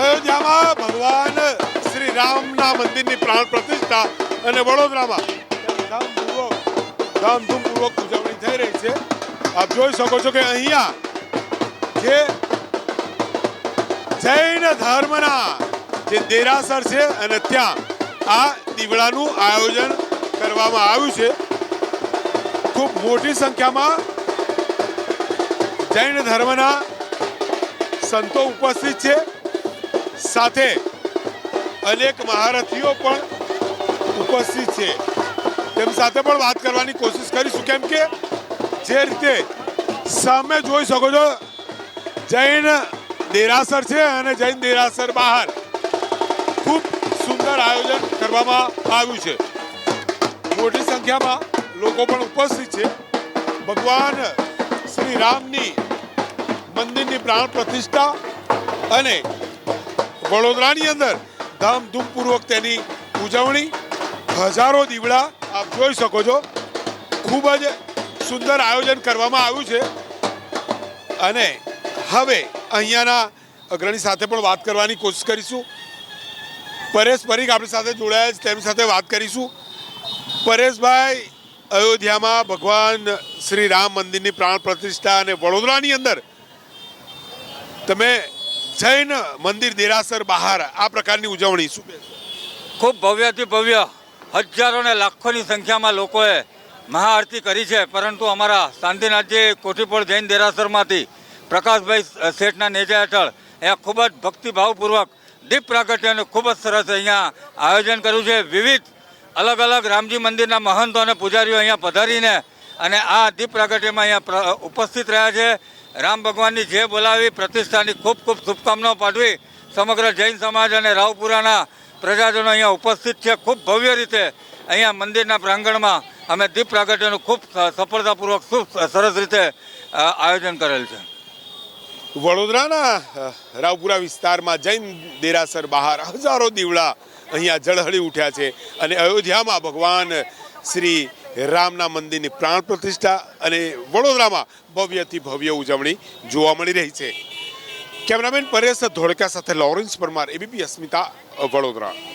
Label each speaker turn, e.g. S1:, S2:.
S1: અયોધ્યામાં ભગવાન શ્રી રામના મંદિરની પ્રાણ પ્રતિષ્ઠા અને વડોદરામાં ધામધૂમપૂર્વક ધામધૂમપૂર્વક ઉજવણી થઈ રહી છે. આપ જોઈ શકો છો કે અહીંયા જે જૈન ધર્મના જે દેરાસર છે અને ત્યાં આ દીવડાનું આયોજન કરવામાં આવ્યું છે. ખૂબ મોટી સંખ્યામાં જૈન ધર્મના સંતો ઉપસ્થિત છે. સાથે અનેક મહારથીઓ પણ ઉપસ્થિત છે. તેમ સાથે પણ વાત કરવાની કોશિશ કરીશું કેમ કે જે રીતે સામે જોઈ શકો છો, જૈન દેરાસર છે અને જૈન દેરાસર બહાર ખૂબ સુંદર આયોજન કરવામાં આવ્યું છે. મોટી સંખ્યામાં લોકો પણ ઉપસ્થિત છે. ભગવાન શ્રી રામની મંદિરની પ્રાણ પ્રતિષ્ઠા અને વડોદરાની અંદર ધામધૂમપૂર્વક તેની ઉજવણી. હજારો દીવડા આપ જોઈ શકો છો. ખૂબ જ સુંદર આયોજન કરવામાં આવ્યું છે. અને હવે અહીંયાના અગ્રણી સાથે પણ વાત કરવાની કોશિશ કરીશું. પરેશ પરીખ આપણી સાથે જોડાયા છે, તેમની સાથે વાત કરીશું. પરેશભાઈ, અયોધ્યામાં ભગવાન શ્રી રામ મંદિરની પ્રાણ પ્રતિષ્ઠા અને વડોદરાની અંદર તમે જૈન મંદિર દેરાસર બહાર આ પ્રકારની ઉજવણી શું
S2: ખૂબ ભવ્યથી ભવ્ય. હજારો ને લાખોની સંખ્યામાં લોકોએ મહાઆરતી કરી છે, પરંતુ અમારા શાંતિનાથજી કોઠીપોળ જૈન દેરાસરમાંથી પ્રકાશભાઈ શેઠના નેજા હેઠળ અહીંયા ખૂબ જ ભક્તિભાવપૂર્વક, દીપ પ્રાગટ્યનું ખૂબ જ સરસ અહીંયા આયોજન કર્યું છે. વિવિધ અલગ અલગ રામજી મંદિરના મહંતો અને પૂજારીઓ અહીંયા પધારીને અને આ દીપ પ્રાગટ્યમાં અહીંયા ઉપસ્થિત રહ્યા છે. રામ ભગવાનની જે બોલાવી, પ્રતિષ્ઠાની ખૂબ ખૂબ શુભકામનાઓ પાઠવી, સમગ્ર જૈન સમાજ અને રાવપુરાના પ્રજાજનો અહીંયા ઉપસ્થિત છે. ખૂબ ભવ્ય રીતે અહીંયા મંદિરના પ્રાંગણમાં અમે દીપ પ્રાગટ્યનું ખૂબ સફળતાપૂર્વક ખૂબ સરસ રીતે આયોજન કરેલ છે.
S1: વડોદરાના રાવપુરા વિસ્તારમાં જૈન દેરાસર બહાર હજારો દીવડા અહીંયા ઝળહળી ઉઠ્યા છે. અને અયોધ્યામાં ભગવાન શ્રી રામના મંદિરની પ્રાણ પ્રતિષ્ઠા અને વડોદરામાં ભવ્યથી ભવ્ય ઉજવણી જોવા મળી રહી છે. કેમેરામેન પરેશ ધોળકા સાથે લોરેન્સ પરમાર એબીપી અસ્મિતા, વડોદરા.